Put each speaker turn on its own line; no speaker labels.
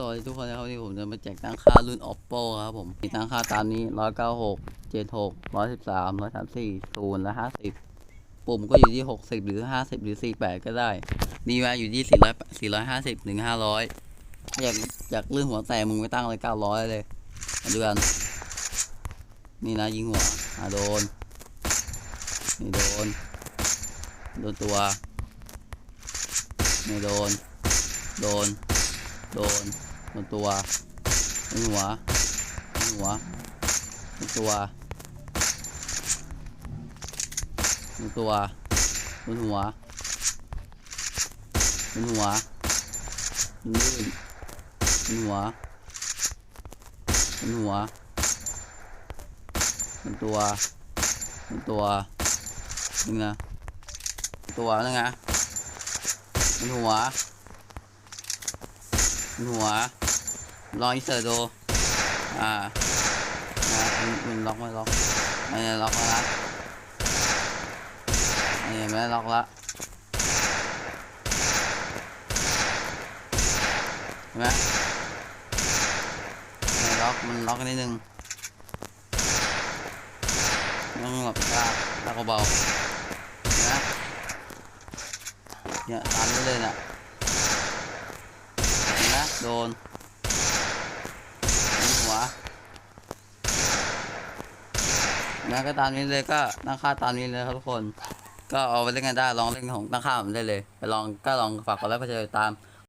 สวัสดีทุกคนนะครับวันนี้ผมจะมาแจกตั้งค่ารุ่น oppo ครับผมมีตั้งค่าตามนี้ 196 76 113 134 0และ50 ปุ่มก็อยู่ที่ 60 หรือ 50 หรือ 48 ก็ได้มีแวอยู่ที่ 400 450 ถึง 500 อยากอยากลื่นหัวแตกมึงไปตั้งเลย 900 เลยมาดูกัน นี่นะยิงหัวอ่าโดน นี่โดน โดนตัว นี่โดน โดน โดนโดนตัวโดนหัวโดนหัวโดนตัวโดนตัวโดนหัวโดนหัวโดนลื่นโดนหัวโดนหัวโดนตัวโดนตัวนึงนะตัวนึงนะโดนหัว หัวลองอินเสิร์ตดูอ่านะมันล็อกไม่ล็อกอันนี้ล็อกแล้วนะอันนี้ไม่ล็อกละเห็นไหมไม่ล็อกมันล็อกนิดนึงต้องแบบลากลาเบาๆเห็นไหมเนี่ยตามนี้เลยน่ะ โดนโดนหัวนะก็ตามนี้เลยก็ตั้งค่าตามนี้เลยครับทุกคน ก็เอาไปเล่นกันได้ลองเล่นของตั้งค่าผมได้เลยไปลองก็ลองฝากกดไลค์กดแชร์ตาม